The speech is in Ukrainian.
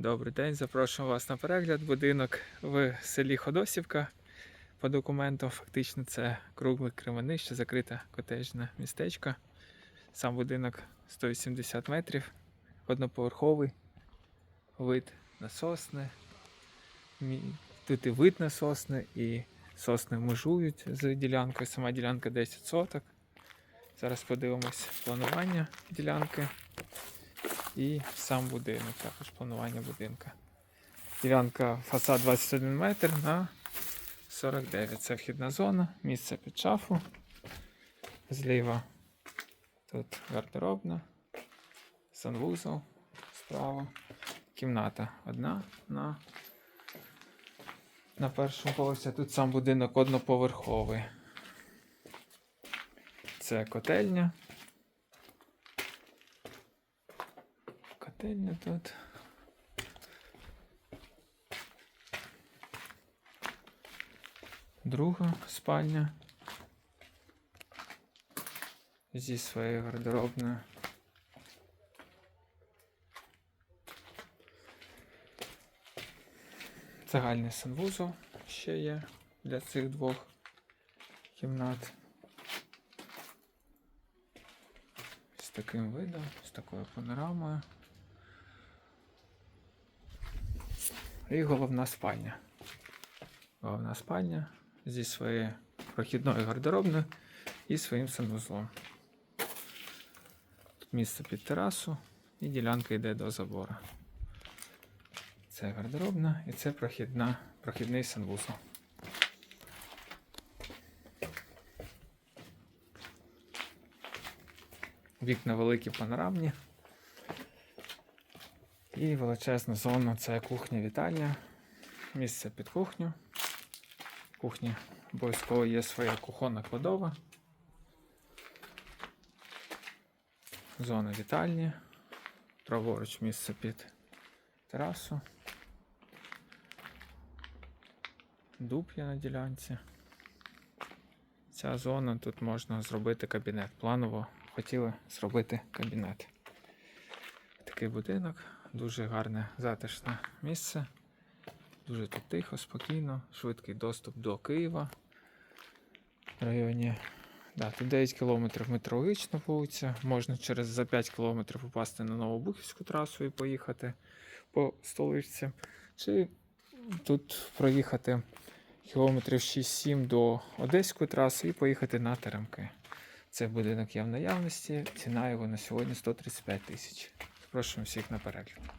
Добрий день, запрошую вас на перегляд. Будинок в селі Ходосівка. По документам фактично це кругле кременище, закрите котежне містечко. Сам будинок 180 метрів, одноповерховий, вид на сосни. Тут і вид на сосни, і сосни межують з ділянкою. Сама ділянка 10 соток. Зараз подивимось планування ділянки і сам будинок, також планування будинка. Ділянка фасад 21 метр на 49. Це вхідна зона, місце під шафу. Зліва тут гардеробна, санвузол справа. Кімната одна на, на першому поверсі. Тут сам будинок одноповерховий. Це котельня. Котельня тут. Друга спальня. Зі своєю гардеробною. Загальний санвузол ще є для цих двох кімнат. З таким видом, з такою панорамою. І головна спальня. Головна спальня зі своєю прохідною гардеробною і своїм санвузлом. Тут місце під терасу і ділянка йде до забору. Це гардеробна і це прохідна, прохідний санвузол. Вікна великі панорамні. І величезна зона це кухня-вітальня. Місце під кухню. В кухні обов'язково є своя кухонна кладова. Зона вітальні. Праворуч місце під терасу. Дуб є на ділянці. Ця зона тут можна зробити кабінет. Планово хотіли зробити кабінет. Такий будинок, дуже гарне затишне місце. Дуже тут тихо, спокійно, швидкий доступ до Києва. В районі. Да, тут 9 кілометрів метрологічна вулиця. Можна через за 5 кілометрів попасти на Новобухівську трасу і поїхати по столичці. Чи тут проїхати кілометрів 6-7 до Одеської траси і поїхати на Теремки. Цей будинок є в наявності. Ціна його на сьогодні 135 тисяч. Запрошуємо всіх на перегляд.